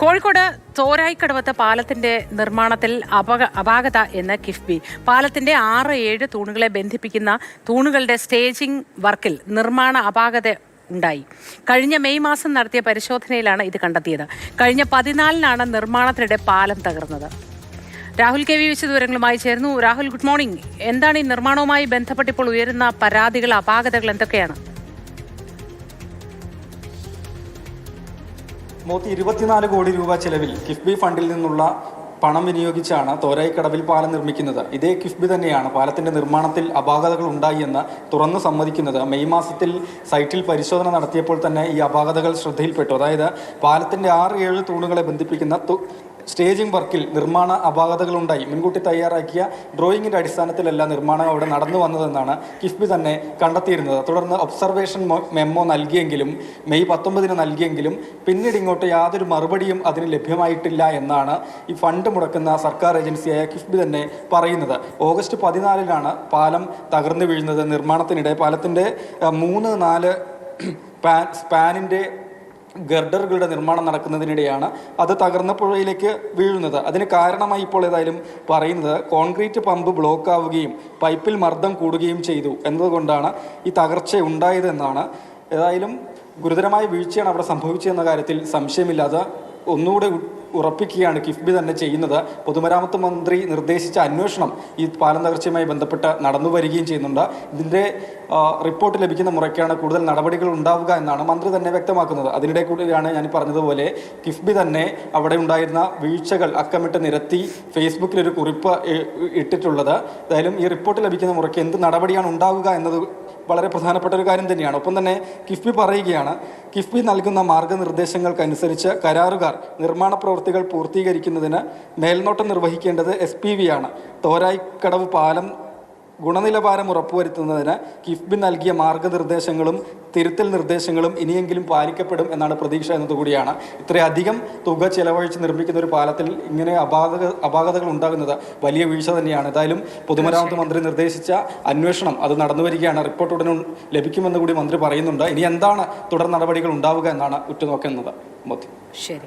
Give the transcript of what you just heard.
കോഴിക്കോട് ചോരായിക്കടവത്ത് പാലത്തിന്റെ നിർമ്മാണത്തിൽ അപക അപാകത എന്ന കിഫ്ബി. പാലത്തിന്റെ ആറ് ഏഴ് തൂണുകളെ ബന്ധിപ്പിക്കുന്ന തൂണുകളുടെ സ്റ്റേജിംഗ് വർക്കിൽ നിർമ്മാണ അപാകത ഉണ്ടായി. കഴിഞ്ഞ മെയ് മാസം നടത്തിയ പരിശോധനയിലാണ് ഇത് കണ്ടെത്തിയത്. കഴിഞ്ഞ പതിനാലിനാണ് നിർമ്മാണത്തിനിടെ പാലം തകർന്നത്. രാഹുൽ കെ വി വിശദവിവരങ്ങളുമായി ചേർന്നു രാഹുൽ ഗുഡ് മോർണിംഗ് എന്താണ് ഈ നിർമ്മാണവുമായി ബന്ധപ്പെട്ടിപ്പോൾ ഉയരുന്ന പരാതികൾ അപാകതകൾ എന്തൊക്കെയാണ്? മോത്തി ഇരുപത്തിനാല് കോടി രൂപ ചെലവിൽ കിഫ്ബി ഫണ്ടിൽ നിന്നുള്ള പണം വിനിയോഗിച്ചാണ് തോരായിക്കടവിൽ പാലം നിർമ്മിക്കുന്നത്. ഇതേ കിഫ്ബി തന്നെയാണ് പാലത്തിന്റെ നിർമ്മാണത്തിൽ അപാകതകൾ ഉണ്ടായി എന്ന് തുറന്നു സമ്മതിക്കുന്നത്. മെയ് മാസത്തിൽ സൈറ്റിൽ പരിശോധന നടത്തിയപ്പോൾ തന്നെ ഈ അപാകതകൾ ശ്രദ്ധയിൽപ്പെട്ടു. അതായത് പാലത്തിന്റെ ആറ് ഏഴ് തൂണുകളെ ബന്ധിപ്പിക്കുന്ന സ്റ്റേജിംഗ് വർക്കിൽ നിർമ്മാണ അപാകതകളുണ്ടായി. മുൻകൂട്ടി തയ്യാറാക്കിയ ഡ്രോയിങ്ങിന്റെ അടിസ്ഥാനത്തിലല്ല നിർമ്മാണം അവിടെ നടന്നു വന്നതെന്നാണ് കിഫ്ബി തന്നെ കണ്ടെത്തിയിരുന്നത്. തുടർന്ന് ഒബ്സർവേഷൻ മെമ്മോ നൽകിയെങ്കിലും മെയ് പത്തൊമ്പതിന് നൽകിയെങ്കിലും പിന്നീട് ഇങ്ങോട്ട് യാതൊരു മറുപടിയും അതിന് ലഭ്യമായിട്ടില്ല എന്നാണ് ഈ ഫണ്ട് മുടക്കുന്ന സർക്കാർ ഏജൻസിയായ കിഫ്ബി തന്നെ പറയുന്നത്. ഓഗസ്റ്റ് പതിനാലിനാണ് പാലം തകർന്നു വീഴുന്നത്. നിർമ്മാണത്തിനിടെ പാലത്തിന്റെ മൂന്ന് നാല് പാൻ സ്പാനിന്റെ ഗർഡറുകളുടെ നിർമ്മാണം നടക്കുന്നതിനിടെയാണ് അത് തകർന്ന പുഴയിലേക്ക് വീഴുന്നത്. അതിന് കാരണമായി ഇപ്പോൾ ഏതായാലും പറയുന്നത് കോൺക്രീറ്റ് പമ്പ് ബ്ലോക്ക് ആവുകയും പൈപ്പിൽ മർദ്ദം കൂടുകയും ചെയ്തു എന്നതുകൊണ്ടാണ് ഈ തകർച്ച ഉണ്ടായതെന്നാണ്. ഏതായാലും ഗുരുതരമായ വീഴ്ചയാണ് അവിടെ സംഭവിച്ചതെന്ന കാര്യത്തിൽ സംശയമില്ലാതെ ഒന്നുകൂടെ ഉറപ്പിക്കുകയാണ് കിഫ്ബി തന്നെ ചെയ്യുന്നത്. പൊതുമരാമത്ത് മന്ത്രി നിർദ്ദേശിച്ച അന്വേഷണം ഈ പാലം തകർച്ചയുമായി ബന്ധപ്പെട്ട് നടന്നു വരികയും ചെയ്യുന്നുണ്ട്. ഇതിന്റെ റിപ്പോർട്ട് ലഭിക്കുന്ന മുറയ്ക്കാണ് കൂടുതൽ നടപടികൾ ഉണ്ടാവുക എന്നാണ് മന്ത്രി തന്നെ വ്യക്തമാക്കുന്നത്. അതിനിടെ കൂടിയാണ് ഞാൻ പറഞ്ഞതുപോലെ കിഫ്ബി തന്നെ അവിടെ ഉണ്ടായിരുന്ന വീഴ്ചകൾ അക്കമിട്ട് നിരത്തി ഫേസ്ബുക്കിൽ ഒരു കുറിപ്പ് ഇട്ടിട്ടുള്ളത്. എന്തായാലും ഈ റിപ്പോർട്ട് ലഭിക്കുന്ന മുറയ്ക്ക് എന്ത് നടപടിയാണ് ഉണ്ടാവുക എന്നത് വളരെ പ്രധാനപ്പെട്ട ഒരു കാര്യം തന്നെയാണ്. ഒപ്പം തന്നെ കിഫ്ബി പറയുകയാണ് കിഫ്ബി നൽകുന്ന മാർഗനിർദ്ദേശങ്ങൾക്കനുസരിച്ച് കരാറുകാർ നിർമ്മാണ പ്രവൃത്തികൾ പൂർത്തീകരിക്കുന്നതിന് മേൽനോട്ടം നിർവഹിക്കേണ്ടത് എസ് ആണ്. തോരായിക്കടവ് പാലം ഗുണനിലവാരം ഉറപ്പുവരുത്തുന്നതിന് കിഫ്ബി നൽകിയ മാർഗനിർദ്ദേശങ്ങളും തിരുത്തൽ നിർദ്ദേശങ്ങളും ഇനിയെങ്കിലും പാലിക്കപ്പെടും എന്നാണ് പ്രതീക്ഷ എന്നതുകൂടിയാണ്. ഇത്രയധികം തുക ചെലവഴിച്ച് നിർമ്മിക്കുന്ന ഒരു പാലത്തിൽ ഇങ്ങനെ അപാകത അപാകതകൾ ഉണ്ടാകുന്നത് വലിയ വീഴ്ച തന്നെയാണ്. ഏതായാലും പൊതുമരാമത്ത് മന്ത്രി നിർദ്ദേശിച്ച അന്വേഷണം അത് നടന്നു വരികയാണ്. റിപ്പോർട്ട് ഉടനെ ലഭിക്കുമെന്ന് കൂടി മന്ത്രി പറയുന്നുണ്ട്. ഇനി എന്താണ് തുടർ നടപടികൾ ഉണ്ടാവുക എന്നാണ് ഉറ്റുനോക്കുന്നത്. മോദി ശരി.